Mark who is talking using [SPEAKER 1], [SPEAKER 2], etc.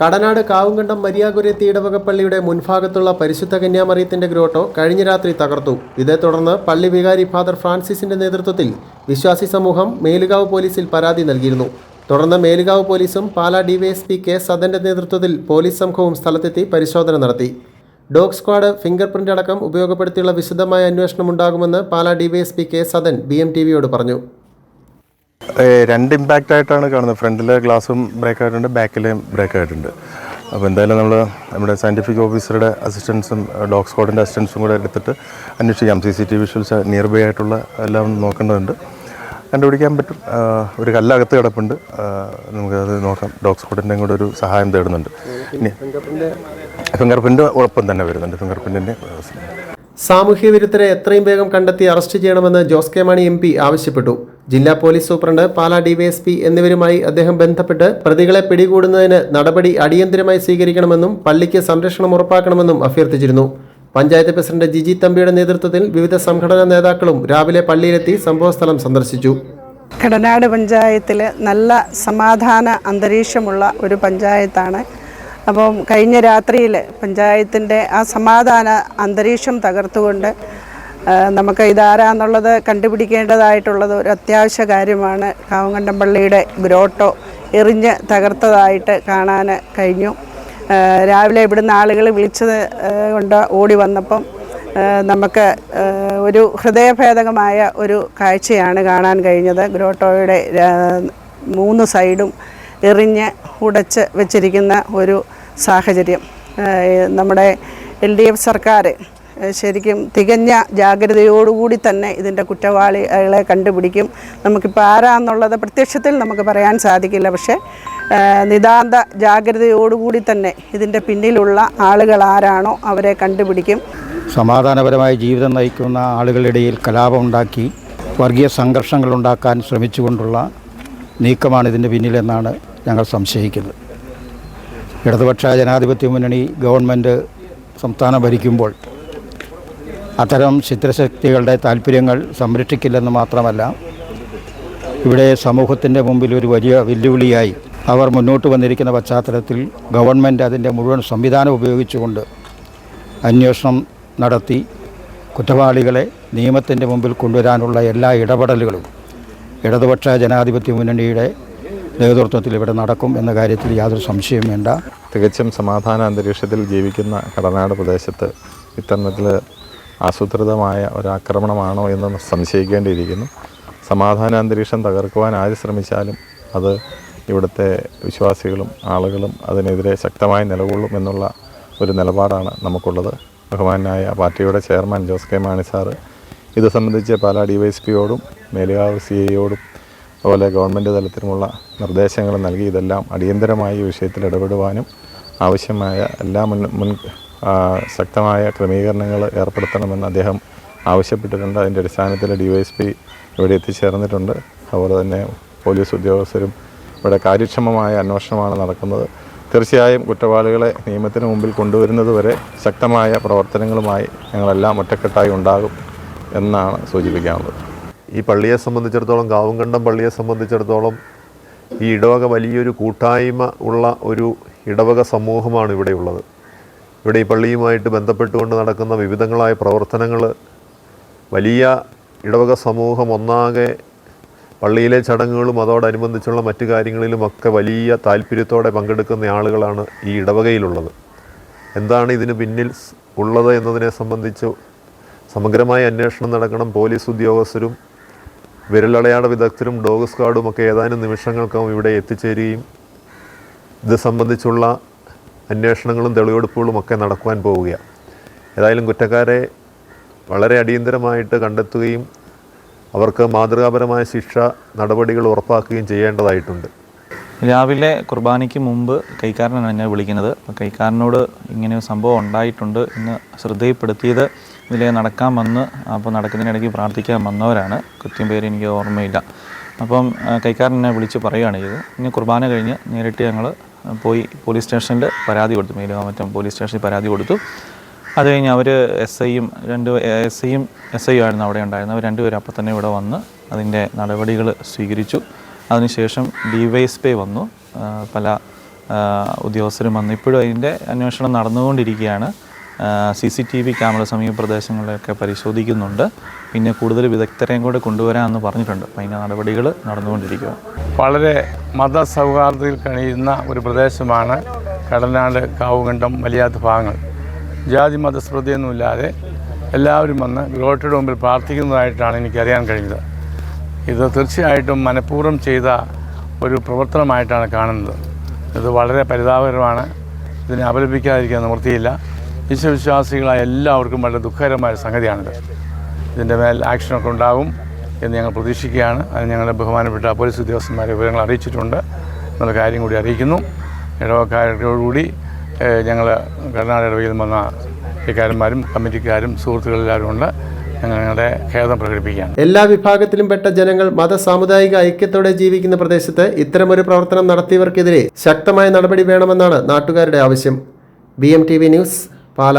[SPEAKER 1] കടനാട് കാവുങ്കണ്ടം മരിയാകുരത്തി ഇടവകപ്പള്ളിയുടെ മുൻഭാഗത്തുള്ള പരിശുദ്ധ കന്യാമറിയത്തിന്റെ ഗ്രോട്ടോ കഴിഞ്ഞ രാത്രി തകർത്തു. ഇതേ തുടർന്ന് പള്ളി വികാരി ഫാദർ ഫ്രാൻസിസിന്റെ നേതൃത്വത്തിൽ വിശ്വാസി സമൂഹം മേലുകാവ് പോലീസിൽ പരാതി നൽകിയിരുന്നു. തുടർന്ന് മേലുകാവ് പോലീസും പാലാ ഡിവൈഎസ്പി കെ സദന്റെ നേതൃത്വത്തിൽ പോലീസ് സംഘവും സ്ഥലത്തെത്തി പരിശോധന നടത്തി. ഡോഗ് സ്ക്വാഡ് ഫിംഗർ പ്രിന്റ് അടക്കം ഉപയോഗപ്പെടുത്തിയുള്ള വിശദമായ അന്വേഷണം ഉണ്ടാകുമെന്ന് Pala DYSP K Sadan B M T വിയോട് പറഞ്ഞു.
[SPEAKER 2] രണ്ട് ഇമ്പാക്റ്റ് ആയിട്ടാണ് കാണുന്നത്. ഫ്രണ്ടിലെ ഗ്ലാസും ബ്രേക്ക് ആയിട്ടുണ്ട് ബാക്കിലെയും ബ്രേക്ക് ആയിട്ടുണ്ട്. അപ്പോൾ എന്തായാലും നമ്മൾ നമ്മുടെ സയന്റിഫിക് ഓഫീസറുടെ അസിസ്റ്റൻസും ഡോഗ് സ്ക്വാഡിന്റെ അസിസ്റ്റൻസും കൂടെ എടുത്തിട്ട് അന്വേഷിക്കാം. C C T V visuals nearby ആയിട്ടുള്ള എല്ലാം നോക്കേണ്ടതുണ്ട്. കണ്ടുപിടിക്കാൻ പറ്റും. ഒരു കല്ലകത്ത് കിടപ്പുണ്ട്. നമുക്കത് നോക്കാം. ഡോഗ് സ്ക്വാഡിന്റെയും കൂടെ ഒരു സഹായം തേടുന്നുണ്ട്. ഫിംഗർ പ്രിന്റ് ഒപ്പം തന്നെ വരുന്നുണ്ട്. ഫിംഗർ പ്രിന്റിന്റെ
[SPEAKER 1] സാമൂഹ്യ വിരുദ്ധരെ എത്രയും വേഗം കണ്ടെത്തി അറസ്റ്റ് ചെയ്യണമെന്ന് Jose K Mani M P ആവശ്യപ്പെട്ടു. ജില്ലാ പോലീസ് സൂപ്രണ്ട് പാലാ ഡിവൈഎസ്പി എന്നിവരുമായി അദ്ദേഹം ബന്ധപ്പെട്ട് പ്രതികളെ പിടികൂടുന്നതിന് നടപടി അടിയന്തരമായി സ്വീകരിക്കണമെന്നും പള്ളിക്ക് സംരക്ഷണം ഉറപ്പാക്കണമെന്നും അഭ്യർത്ഥിച്ചിരുന്നു. പഞ്ചായത്ത് പ്രസിഡന്റ് ജിജി തമ്പിയുടെ നേതൃത്വത്തിൽ വിവിധ സംഘടനാ നേതാക്കളും രാവിലെ പള്ളിയിലെത്തി സംഭവസ്ഥലം സന്ദർശിച്ചു.
[SPEAKER 3] കടനാട് പഞ്ചായത്തിൽ നല്ല സമാധാന അന്തരീക്ഷമുള്ള ഒരു പഞ്ചായത്താണ്. അപ്പം കഴിഞ്ഞ രാത്രിയിൽ പഞ്ചായത്തിന്റെ ആ സമാധാന അന്തരീക്ഷം തകർത്തുകൊണ്ട് നമുക്ക് ഇതാരാന്നുള്ളത് കണ്ടുപിടിക്കേണ്ടതായിട്ടുള്ളത് ഒരു അത്യാവശ്യ കാര്യമാണ്. കാവുങ്കണ്ടം പള്ളിയുടെ ഗ്രോട്ടോ എറിഞ്ഞ് തകർത്തതായിട്ട് കാണാൻ കഴിഞ്ഞു. രാവിലെ ഇവിടുന്ന് ആളുകൾ വിളിച്ചത് കൊണ്ട് ഓടി വന്നപ്പം നമുക്ക് ഒരു ഹൃദയഭേദകമായ ഒരു കാഴ്ചയാണ് കാണാൻ കഴിഞ്ഞത്. ഗ്രോട്ടോയുടെ മൂന്ന് സൈഡും എറിഞ്ഞ് ഉടച്ച് വെച്ചിരിക്കുന്ന ഒരു സാഹചര്യം. നമ്മുടെ എൽ ഡി എഫ് സർക്കാർ ശരിക്കും തികഞ്ഞ ജാഗ്രതയോടുകൂടി തന്നെ ഇതിന്റെ കുറ്റവാളികളെ കണ്ടുപിടിക്കും. നമുക്കിപ്പോൾ ആരാന്നുള്ളത് പ്രത്യക്ഷത്തിൽ നമുക്ക് പറയാൻ സാധിക്കില്ല. പക്ഷേ നിതാന്ത ജാഗ്രതയോടുകൂടി തന്നെ ഇതിന്റെ പിന്നിലുള്ള ആളുകൾ ആരാണോ അവരെ കണ്ടുപിടിക്കും.
[SPEAKER 4] സമാധാനപരമായ ജീവിതം നയിക്കുന്ന ആളുകളിടയിൽ കലാപമുണ്ടാക്കി വർഗീയ സംഘർഷങ്ങൾ ഉണ്ടാക്കാൻ ശ്രമിച്ചുകൊണ്ടുള്ള നീക്കമാണ് ഇതിന്റെ പിന്നിലെന്നാണ് ഞങ്ങൾ സംശയിക്കുന്നത്. ഇടതുപക്ഷ ജനാധിപത്യ മുന്നണി ഗവൺമെന്റ് സംസ്ഥാനം ഭരിക്കുമ്പോൾ അത്തരം ചിത്രശക്തികളുടെ താല്പര്യങ്ങൾ സംരക്ഷിക്കില്ലെന്ന് മാത്രമല്ല ഇവിടെ സമൂഹത്തിന്റെ മുമ്പിൽ ഒരു വലിയ വെല്ലുവിളിയായി അവർ മുന്നോട്ട് വന്നിരിക്കുന്ന പശ്ചാത്തലത്തിൽ ഗവൺമെന്റ് അതിന്റെ മുഴുവൻ സംവിധാനം ഉപയോഗിച്ചുകൊണ്ട് അന്വേഷണം നടത്തി കുറ്റവാളികളെ നിയമത്തിന്റെ മുമ്പിൽ കൊണ്ടുവരാനുള്ള എല്ലാ ഇടപെടലുകളും ഇടതുപക്ഷ ജനാധിപത്യ മുന്നണിയുടെ നേതൃത്വത്തിൽ ഇവിടെ നടക്കും എന്ന കാര്യത്തിൽ യാതൊരു സംശയവും വേണ്ട.
[SPEAKER 2] തികച്ചും സമാധാന അന്തരീക്ഷത്തിൽ ജീവിക്കുന്ന കടനാട് പ്രദേശത്ത് ഇത്തരണത്തിൽ ആസൂത്രിതമായ ഒരാക്രമണമാണോ എന്ന് സംശയിക്കേണ്ടിയിരിക്കുന്നു. സമാധാന അന്തരീക്ഷം തകർക്കുവാൻ ആര് ശ്രമിച്ചാലും അത് ഇവിടുത്തെ വിശ്വാസികളും ആളുകളും അതിനെതിരെ ശക്തമായി നിലകൊള്ളും എന്നുള്ള ഒരു നിലപാടാണ് നമുക്കുള്ളത്. ബഹുമാനായ പാർട്ടിയുടെ chairman Jose K Mani sir ഇത് സംബന്ധിച്ച് പാലാ ഡി വൈ എസ് പിയോടും മേലുകാവ് സി ഐയോടും അതുപോലെ ഗവൺമെന്റ് തലത്തിലുമുള്ള നിർദ്ദേശങ്ങൾ നൽകി ഇതെല്ലാം അടിയന്തരമായി വിഷയത്തിൽ ഇടപെടുവാനും ആവശ്യമായ എല്ലാ മുൻ മുൻ ശക്തമായ ക്രമീകരണങ്ങൾ ഏർപ്പെടുത്തണമെന്ന് അദ്ദേഹം ആവശ്യപ്പെട്ടിട്ടുണ്ട്. അതിന്റെ അടിസ്ഥാനത്തിൽ ഡി വൈ എസ് പി ഇവിടെ എത്തിച്ചേർന്നിട്ടുണ്ട്. അതുപോലെ തന്നെ പോലീസ് ഉദ്യോഗസ്ഥരും ഇവിടെ കാര്യക്ഷമമായ അന്വേഷണമാണ് നടക്കുന്നത്. തീർച്ചയായും കുറ്റവാളികളെ നിയമത്തിന് മുമ്പിൽ കൊണ്ടുവരുന്നതുവരെ ശക്തമായ പ്രവർത്തനങ്ങളുമായി ഞങ്ങളെല്ലാം ഒറ്റക്കെട്ടായി ഉണ്ടാകും എന്നാണ് സൂചിപ്പിക്കാനുള്ളത്.
[SPEAKER 5] ഈ പള്ളിയെ സംബന്ധിച്ചിടത്തോളം കാവുംകണ്ടം പള്ളിയെ സംബന്ധിച്ചിടത്തോളം ഈ ഇടവക വലിയൊരു കൂട്ടായ്മ ഉള്ള ഒരു ഇടവക സമൂഹമാണ് ഇവിടെയുള്ളത്. ഇവിടെ ഈ പള്ളിയുമായിട്ട് ബന്ധപ്പെട്ടുകൊണ്ട് നടക്കുന്ന വിവിധങ്ങളായ പ്രവർത്തനങ്ങൾ വലിയ ഇടവക സമൂഹം ഒന്നാകെ പള്ളിയിലെ ചടങ്ങുകളും അതോടനുബന്ധിച്ചുള്ള മറ്റു കാര്യങ്ങളിലും ഒക്കെ വലിയ താല്പര്യത്തോടെ പങ്കെടുക്കുന്ന ആളുകളാണ് ഈ ഇടവകയിലുള്ളത്. എന്താണ് ഇതിന് പിന്നിൽ ഉള്ളത് എന്നതിനെ സംബന്ധിച്ച് സമഗ്രമായ അന്വേഷണം നടക്കണം. പോലീസ് ഉദ്യോഗസ്ഥരും വിരലടയാള വിദഗ്ധരും ഡോഗ് സ്ക്വാഡും ഒക്കെ ഏതാനും നിമിഷങ്ങൾക്കും ഇവിടെ എത്തിച്ചേരുകയും ഇത് സംബന്ധിച്ചുള്ള അന്വേഷണങ്ങളും തെളിവെടുപ്പുകളും ഒക്കെ നടക്കുവാൻ പോവുകയാണ് ഏതായാലും കുറ്റക്കാരെ വളരെ അടിയന്തരമായിട്ട് കണ്ടെത്തുകയും അവർക്ക് മാതൃകാപരമായ ശിക്ഷ നടപടികൾ ഉറപ്പാക്കുകയും ചെയ്യേണ്ടതായിട്ടുണ്ട്.
[SPEAKER 6] രാവിലെ കുർബാനയ്ക്ക് മുമ്പ് കൈക്കാരനാണ് എന്നെ വിളിക്കുന്നത്. അപ്പോൾ കൈക്കാരനോട് ഇങ്ങനെ ഒരു സംഭവം ഉണ്ടായിട്ടുണ്ട് എന്ന് ശ്രദ്ധയിൽപ്പെടുത്തിയത് ഇതിലെ നടക്കാൻ വന്ന് അപ്പോൾ നടക്കുന്നതിനിടയ്ക്ക് പ്രാർത്ഥിക്കാൻ വന്നവരാണ്. കൃത്യം പേര് എനിക്ക് ഓർമ്മയില്ല. അപ്പം കൈക്കാരൻ എന്നെ വിളിച്ച് പറയുകയാണ് ചെയ്തത്. ഇനി കുർബാന കഴിഞ്ഞ് നേരിട്ട് ഞങ്ങൾ പോയി പോലീസ് സ്റ്റേഷനിൽ പരാതി കൊടുത്തു. മേലുകാമറ്റം പോലീസ് സ്റ്റേഷനിൽ പരാതി കൊടുത്തു. അത് കഴിഞ്ഞ് അവർ എസ് ഐയും രണ്ട് എസ് ഐയും എസ് ഐ ആയിരുന്നു അവിടെ ഉണ്ടായിരുന്നത്. അവർ രണ്ടുപേരും അപ്പം തന്നെ ഇവിടെ വന്ന് അതിന്റെ നടപടികൾ സ്വീകരിച്ചു. അതിനുശേഷം ഡി പേ വന്നു പല ഉദ്യോഗസ്ഥരും വന്നു ഇപ്പോഴും അതിന്റെ അന്വേഷണം നടന്നുകൊണ്ടിരിക്കുകയാണ്. C C T V camera സമീപ പ്രദേശങ്ങളിലൊക്കെ പരിശോധിക്കുന്നുണ്ട്. പിന്നെ കൂടുതൽ വിദഗ്ധരെയും കൂടെ കൊണ്ടുവരാമെന്ന് പറഞ്ഞിട്ടുണ്ട്. അപ്പം അതിന്റെ നടപടികൾ നടന്നുകൊണ്ടിരിക്കുക
[SPEAKER 7] വളരെ മതസൗഹാർദ്ദത്തിൽ കഴിയുന്ന ഒരു പ്രദേശമാണ് കടനാട് കാവുകണ്ടം വലിയാത്ത ഭാഗങ്ങൾ. ജാതി മതസ്മൃതിയൊന്നുമില്ലാതെ എല്ലാവരും വന്ന് ഗ്രോട്ടയുടെ മുമ്പിൽ പ്രാർത്ഥിക്കുന്നതായിട്ടാണ് എനിക്കറിയാൻ കഴിഞ്ഞത്. ഇത് തീർച്ചയായിട്ടും മനഃപൂർവം ചെയ്ത ഒരു പ്രവർത്തനമായിട്ടാണ് കാണുന്നത്. ഇത് വളരെ പരിതാപകരമാണ്. ഇതിനെ അപലപിക്കാതിരിക്കാൻ നിവൃത്തിയില്ല. വിശ്വവിശ്വാസികളായ എല്ലാവർക്കും വളരെ ദുഃഖകരമായ സംഗതിയാണിത്. ഇതിന്റെ മേൽ ആക്ഷനൊക്കെ ഉണ്ടാകും എന്ന് ഞങ്ങൾ പ്രതീക്ഷിക്കുകയാണ്. അത് ഞങ്ങളുടെ ബഹുമാനപ്പെട്ട പോലീസ് ഉദ്യോഗസ്ഥന്മാരെ വിവരങ്ങൾ അറിയിച്ചിട്ടുണ്ട്. എന്നുള്ള കാര്യം കൂടി അറിയിക്കുന്നു. ഇടവക്കാരോടുകൂടി ഞങ്ങൾ കർണാടക ഇടവയിൽ വന്ന ഇക്കാരന്മാരും കമ്മിറ്റിക്കാരും സുഹൃത്തുക്കളെല്ലാവരും ഉണ്ട്. ഞങ്ങളുടെ ഖേദം പ്രകടിപ്പിക്കുകയാണ്.
[SPEAKER 1] എല്ലാ വിഭാഗത്തിലും പെട്ട ജനങ്ങൾ മത സാമുദായിക ഐക്യത്തോടെ ജീവിക്കുന്ന പ്രദേശത്ത് ഇത്തരമൊരു പ്രവർത്തനം നടത്തിയവർക്കെതിരെ ശക്തമായ നടപടി വേണമെന്നാണ് നാട്ടുകാരുടെ ആവശ്യം. B news Pala.